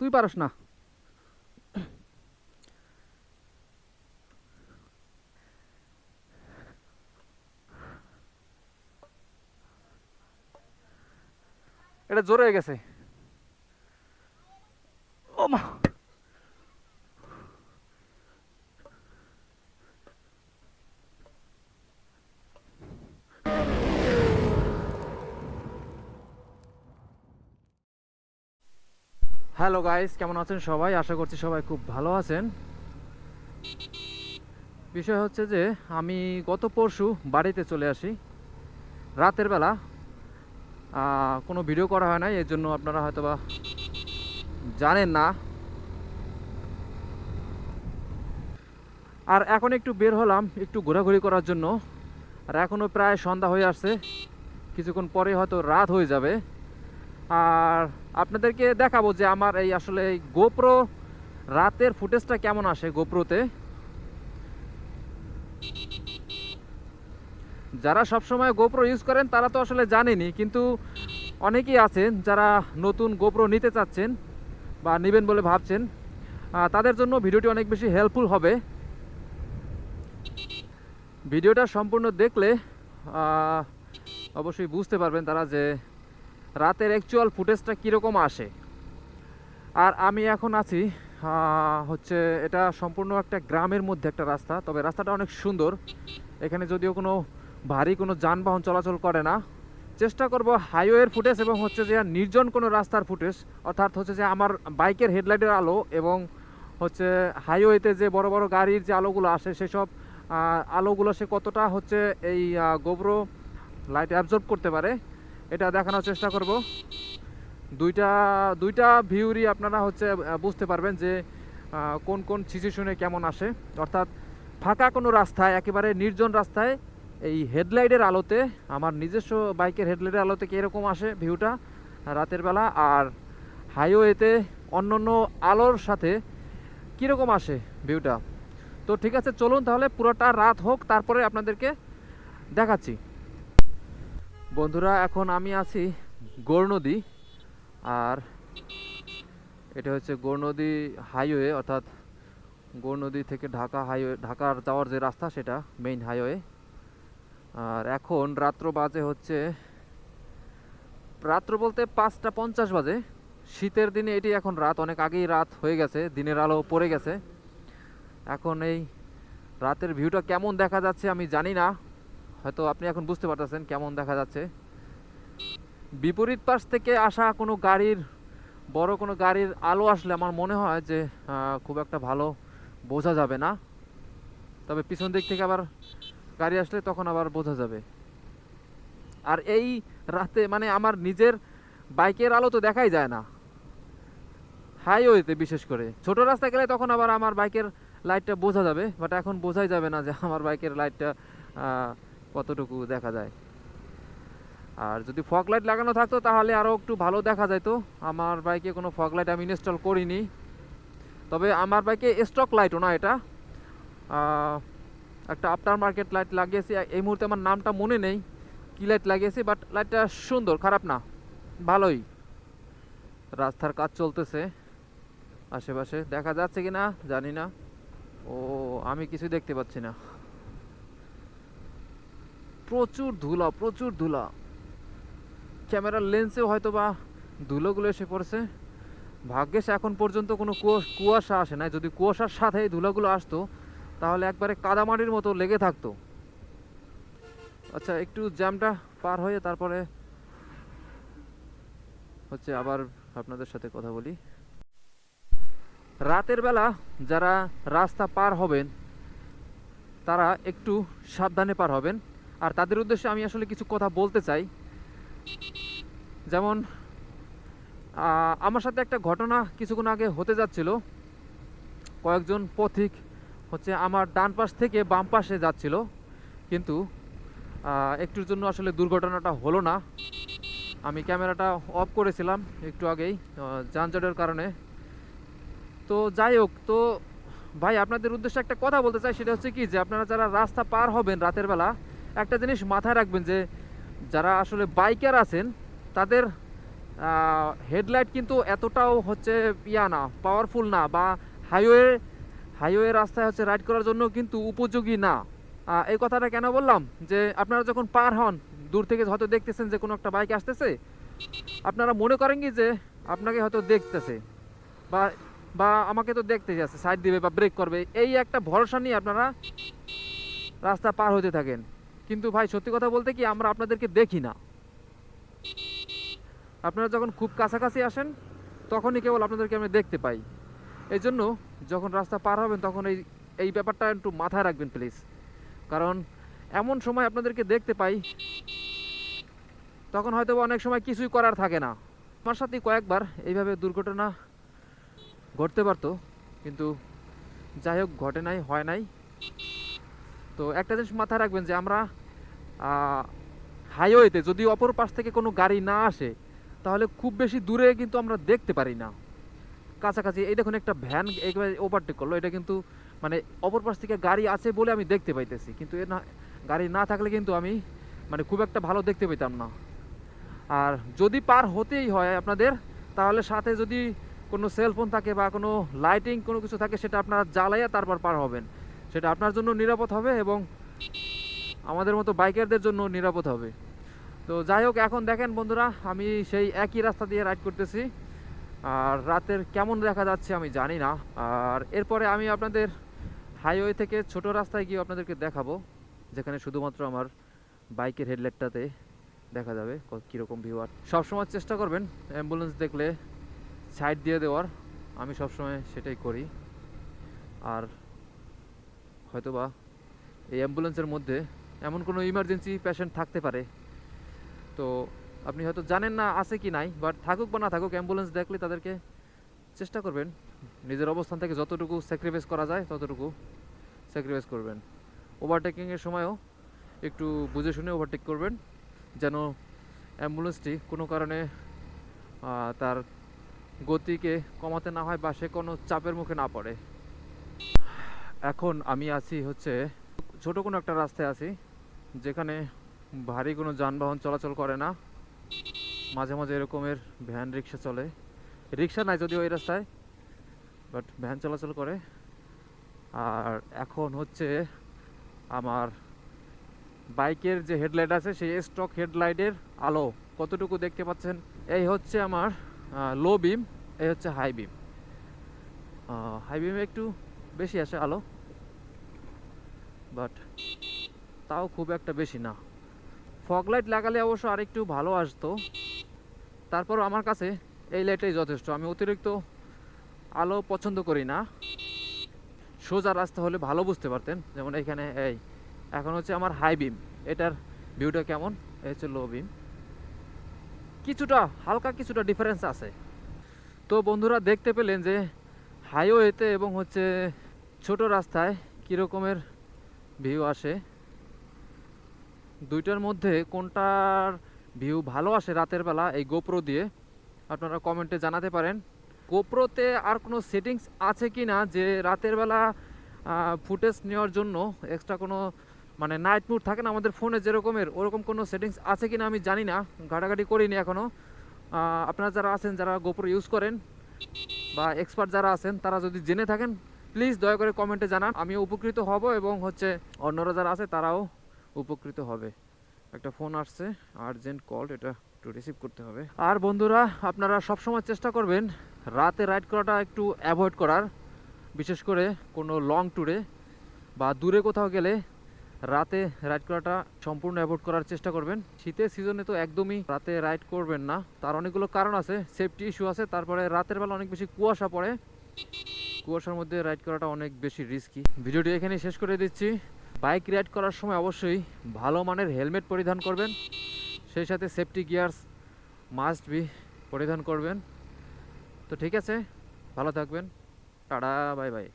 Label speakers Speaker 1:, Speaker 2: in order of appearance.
Speaker 1: তুই পারস না। এটা জোরে হয়ে গেছে ও মা হ্যালো গাইস, কেমন আছেন সবাই? আশা করছি সবাই খুব ভালো আছেন। বিষয় হচ্ছে যে, আমি গত পরশু বাড়িতে চলে আসি। রাতের বেলা কোনো ভিডিও করা হয় নাই এর জন্য আপনারা হয়তোবা জানেন না। আর এখন একটু বের হলাম, একটু ঘোরাঘুরি করার জন্য। আর এখনও প্রায় সন্ধ্যা হয়ে আসছে। কিছুক্ষণ পরে হয়তো রাত হয়ে যাবে। আর আপনাদেরকে দেখাবো যে আমার এই আসলে গোপ্রো রাতের ফুটেজটা কেমন আসে গোপ্রোতে যারা সবসময় গোপ্রো ইউজ করেন, তারা তো আসলে জানেনি কিন্তু অনেকেই আছেন যারা নতুন গোপ্রো নিতে চাচ্ছেন বা নেবেন বলে ভাবছেন তাদের জন্য ভিডিওটি অনেক বেশি হেল্পফুল হবে। ভিডিওটা সম্পূর্ণ দেখলে অবশ্যই বুঝতে পারবেন তারা যে রাতের অ্যাকচুয়াল ফুটেজটা কীরকম আসে? আর আমি এখন আছি হচ্ছে এটা সম্পূর্ণ একটা গ্রামের মধ্যে একটা রাস্তা, তবে রাস্তাটা অনেক সুন্দর। এখানে যদিও কোনো ভারী কোনো যানবাহন চলাচল করে না। চেষ্টা করব হাইওয়ের ফুটেজ এবং হচ্ছে যে নির্জন কোনো রাস্তার ফুটেজ অর্থাৎ হচ্ছে যে আমার বাইকের হেডলাইটের আলো এবং হচ্ছে হাইওয়েতে যে বড় বড় গাড়ির যে আলোগুলো আসে, সেসব আলোগুলো সে কতটা হচ্ছে এই গোবর লাইট অ্যাবজর্ব করতে পারে এটা দেখানোর চেষ্টা করব। দুইটা দুইটা ভিউরই আপনারা হচ্ছে বুঝতে পারবেন যে কোন কোন সিচুয়েশনে কেমন আসে। অর্থাৎ ফাঁকা কোনো রাস্তায়, একেবারে নির্জন রাস্তায়, এই হেডলাইটের আলোতে, আমার নিজস্ব বাইকের হেডলাইটের আলোতে কীরকম আসে ভিউটা রাতের বেলা? আর হাইওয়েতে অন্য অন্য আলোর সাথে কীরকম আসে ভিউটা? তো ঠিক আছে, চলুন তাহলে পুরোটা রাত হোক, তারপরে আপনাদেরকে দেখাচ্ছি। বন্ধুরা, এখন আমি আছি গোর নদী আর এটা হচ্ছে গোর নদী হাইওয়ে, অর্থাৎ গোর নদী থেকে ঢাকা হাইওয়ে, ঢাকার যাওয়ার যে রাস্তা সেটা মেইন হাইওয়ে আর এখন রাত্র বাজে হচ্ছে, রাত্র বলতে পাঁচটা পঞ্চাশ বাজে। শীতের দিনে এটি এখন রাত, অনেক আগেই রাত হয়ে গেছে, দিনের আলো পড়ে গেছে। এখন এই রাতের ভিউটা কেমন দেখা যাচ্ছে আমি জানি না। হয়তো আপনি এখন বুঝতে পারতেছেন কেমন দেখা যাচ্ছে। বিপরীত পাশ থেকে আসা কোনো গাড়ির, বড় কোনো গাড়ির আলো আসলে আমার মনে হয় যে খুব একটা ভালো বোঝা যাবে না। তবে পিছন দিক থেকে আবার গাড়ি আসলে তখন আবার বোঝা যাবে। আর এই রাতে মানে আমার নিজের বাইকের আলো তো দেখাই যায় না। হাইওয়েতে বিশেষ করে। ছোট রাস্তা গেলে তখন আবার আমার বাইকের লাইটটা বোঝা যাবে বাট এখন বোঝাই যাবে না যে আমার বাইকের লাইটটা কতটুকু দেখা যায়। আর যদি ফগ লাইট লাগানো থাকতো তাহলে আরও একটু ভালো দেখা যেত আমার বাইকে কোনো ফগ লাইট আমি ইনস্টল করিনি। তবে আমার বাইকে স্টক লাইটও না এটা। একটা আফটার মার্কেট লাইট লাগিয়েছি। এই মুহূর্তে আমার নামটা মনে নেই কি লাইট লাগিয়েছি বাট লাইটটা সুন্দর, খারাপ না। ভালোই। রাস্তার কাজ চলতেছে। আশেপাশে দেখা যাচ্ছে কি না জানি না। ও, আমি কিছু দেখতে পাচ্ছি না। প্রচুর ধুলা প্রচুর ধুলা। ক্যামেরার লেন্সেও হয়তো বা ধুলোগুলো এসে পড়ছে। ভাগ্যেস এখন পর্যন্ত কোনো কুয়া- কুয়াশা আসে না যদি কুয়াশার সাথে এই ধুলাগুলো আসতো, তাহলে একবারে কাদামাটির মতো লেগে থাকতো। আচ্ছা একটু জ্যামটা পার হয়ে তারপরে হচ্ছে আবার আপনাদের সাথে কথা বলি। রাতের বেলা যারা রাস্তা পার হবেন, তারা একটু সাবধানে পার হবেন। আর তাদের উদ্দেশ্যে আমি আসলে কিছু কথা বলতে চাই। যেমন আমার সাথে একটা ঘটনা কিছুক্ষণ আগে হতে যাচ্ছিল। কয়েকজন পথিক হচ্ছে আমার ডান পাশ থেকে বাম পাশে যাচ্ছিল। কিন্তু একটুর জন্য আসলে দুর্ঘটনাটা হলো না। আমি ক্যামেরাটা অফ করেছিলাম একটু আগেই যানজটের কারণে। তো যাই হোক, তো ভাই, আপনাদের উদ্দেশ্যে একটা কথা বলতে চাই, সেটা হচ্ছে কি যে আপনারা যারা রাস্তা পার হবেন রাতের বেলা একটা জিনিস মাথায় রাখবেন যে যারা আসলে বাইকার আছেন, তাদের হেডলাইট কিন্তু এতটাও হচ্ছে ইয়া না পাওয়ারফুল না বা হাইওয়ে হাইওয়ে রাস্তায় হচ্ছে রাইড করার জন্য কিন্তু উপযোগী না। এই কথাটা কেন বললাম? যে আপনারা যখন পার হন, দূর থেকে হয়তো দেখতেছেন যে কোনো একটা বাইক আসতেছে, আপনারা মনে করেন কি যে আপনাকে হয়তো দেখতেছে বা বা আমাকে তো দেখতে যাচ্ছে সাইড দিবে বা ব্রেক করবে, এই একটা ভরসা নিয়ে আপনারা রাস্তা পার হতে থাকেন। কিন্তু ভাই, সত্যি কথা বলতে কি আমরা আপনাদেরকে দেখি না। আপনারা যখন খুব কাছাকাছি আসেন, তখনই কেবল আপনাদেরকে আমি দেখতে পাই। এই জন্য যখন রাস্তা পার হবেন, তখন এই এই ব্যাপারটা একটু মাথায় রাখবেন, প্লিজ। কারণ এমন সময় আপনাদেরকে দেখতে পাই, তখন হয়তো অনেক সময় কিছুই করার থাকে না। আমার সাথে কয়েকবার এইভাবে দুর্ঘটনা ঘটতে পারতো, কিন্তু যাই হোক, ঘটে নাই, হয় নাই। তো একটা জিনিস মাথায় রাখবেন যে আমরা হাইওয়েতে যদি অপর পাশ থেকে কোনো গাড়ি না আসে, তাহলে খুব বেশি দূরে কিন্তু আমরা দেখতে পারি না। কাছাকাছি, এই দেখুন একটা ভ্যান একেবারে ওভারটেক করল। এটা কিন্তু মানে অপর পাশ থেকে গাড়ি আছে বলে আমি দেখতে পাইতেছি। কিন্তু এ না, গাড়ি না থাকলে কিন্তু আমি মানে খুব একটা ভালো দেখতে পেতাম না। আর যদি পার হতেই হয় আপনাদের, তাহলে সাথে যদি কোনো সেলফোন থাকে বা কোনো লাইটিং কোনো কিছু থাকে, সেটা আপনারা জ্বালাইয়া তারপর পার হবেন। সেটা আপনার জন্য নিরাপদ হবে এবং আমাদের মতো বাইকারদের জন্য নিরাপদ হবে। তো যাই হোক, এখন দেখেন বন্ধুরা, আমি সেই একই রাস্তা দিয়ে রাইড করতেছি। আর রাতের কেমন দেখা যাচ্ছে আমি জানি না। আর এরপরে আমি আপনাদের হাইওয়ে থেকে ছোট রাস্তায় গিয়ে আপনাদেরকে দেখাবো, যেখানে শুধুমাত্র আমার বাইকের হেডলাইটটাতে দেখা যাবে কীরকম ভিউ আর সবসময় চেষ্টা করবেন অ্যাম্বুলেন্স দেখলে সাইড দিয়ে দেওয়ার। আমি সবসময় সেটাই করি। আর হয়তোবা এই অ্যাম্বুলেন্সের মধ্যে এমন কোনো ইমার্জেন্সি পেশেন্ট থাকতে পারে। তো আপনি হয়তো জানেন না আছে কি নাই বাট থাকুক বা না থাকুক অ্যাম্বুলেন্স দেখলে তাদেরকে চেষ্টা করবেন। নিজের অবস্থান থেকে যতটুকু স্যাক্রিফাইস করা যায়, ততটুকু স্যাক্রিফাইস করবেন। ওভারটেকিংয়ের সময়ও একটু বুঝে শুনে ওভারটেক করবেন, যেন অ্যাম্বুলেন্সটি কোনো কারণে তার গতিকে কমাতে না হয় বা সে কোনো চাপের মুখে না পড়ে। এখন আমি আছি হচ্ছে ছোট কোনো একটা রাস্তায় আছি। যেখানে ভারী কোনো যানবাহন চলাচল করে না, মাঝে মাঝে এরকমের ভ্যান রিক্সা চলে। রিক্সা নাই যদিও এই রাস্তায় বাট ভ্যান চলাচল করে। আর এখন হচ্ছে আমার বাইকের যে হেডলাইট আছে, সেই স্টক হেডলাইটের আলো। কতটুকু দেখতে পাচ্ছেন? এই হচ্ছে আমার লো বিম এই হচ্ছে হাই বিম হাই বিমে একটু বেশি আসে আলো বাট তাও খুব একটা বেশি না। ফগ লাইট লাগালে অবশ্য আরেকটু ভালো আসতো। তারপর আমার কাছে এই লাইটটাই যথেষ্ট। আমি অতিরিক্ত আলো পছন্দ করি না। সোজা রাস্তা হলে ভালো বুঝতে পারতেন। যেমন এখানে এই। এখন হচ্ছে আমার হাই বিম এটার ভিউটা কেমন? এই হচ্ছে লো বিম কিছুটা, হালকা কিছুটা ডিফারেন্স আছে। তো বন্ধুরা, দেখতে পেলেন যে হাইওয়েতে এবং হচ্ছে ছোট রাস্তায় কীরকমের ভিউ আসে। দুইটার মধ্যে কোনটার ভিউ ভালো আসে রাতের বেলা এই গোপ্রো দিয়ে? আপনারা কমেন্টে জানাতে পারেন। গোপ্রোতে আর কোনো সেটিংস আছে কি না যে রাতের বেলা ফুটেজ নেওয়ার জন্য এক্সট্রা কোনো মানে নাইট মুড থাকে না আমাদের ফোনে যেরকমের, ওরকম কোনো সেটিংস আছে কি না আমি জানি না, ঘাটাঘাটি করিনি এখনও আপনারা যারা আছেন, যারা গোপ্রো ইউজ করেন বা এক্সপার্ট যারা আছেন, তারা যদি জেনে থাকেন প্লিজ দয়া করে কমেন্টে জানান। আমিও উপকৃত হব এবং হচ্ছে অন্যরা যারা আছে, তারাও উপকৃত হবে। একটা ফোন আসছে আর্জেন্ট কল এটা একটু রিসিভ করতে হবে। আর বন্ধুরা, আপনারা সবসময় চেষ্টা করবেন রাতে রাইড করাটা একটু অ্যাভয়েড করার। বিশেষ করে কোনো লং ট্যুরে বা দূরে কোথাও গেলে রাতে রাইড করাটা সম্পূর্ণ অ্যাভয়েড করার চেষ্টা করবেন। শীতের সিজনে তো একদমই রাতে রাইড করবেন না। তার অনেকগুলো কারণ আছে সেফটি ইস্যু আছে, তারপরে রাতের বেলা অনেক বেশি কুয়াশা পড়ে। কুয়াশার মধ্যে রাইড করাটা অনেক বেশি রিস্কি ভিডিওটি এখানে শেষ করে দিচ্ছি। বাইক রাইড করার সময় অবশ্যই ভালো মানের হেলমেট পরিধান করবেন। সেই সাথে সেফটি গিয়ার্স মাস্ট বি পরিধান করবেন। তো ঠিক আছে, ভালো থাকবেন। Tata bye bye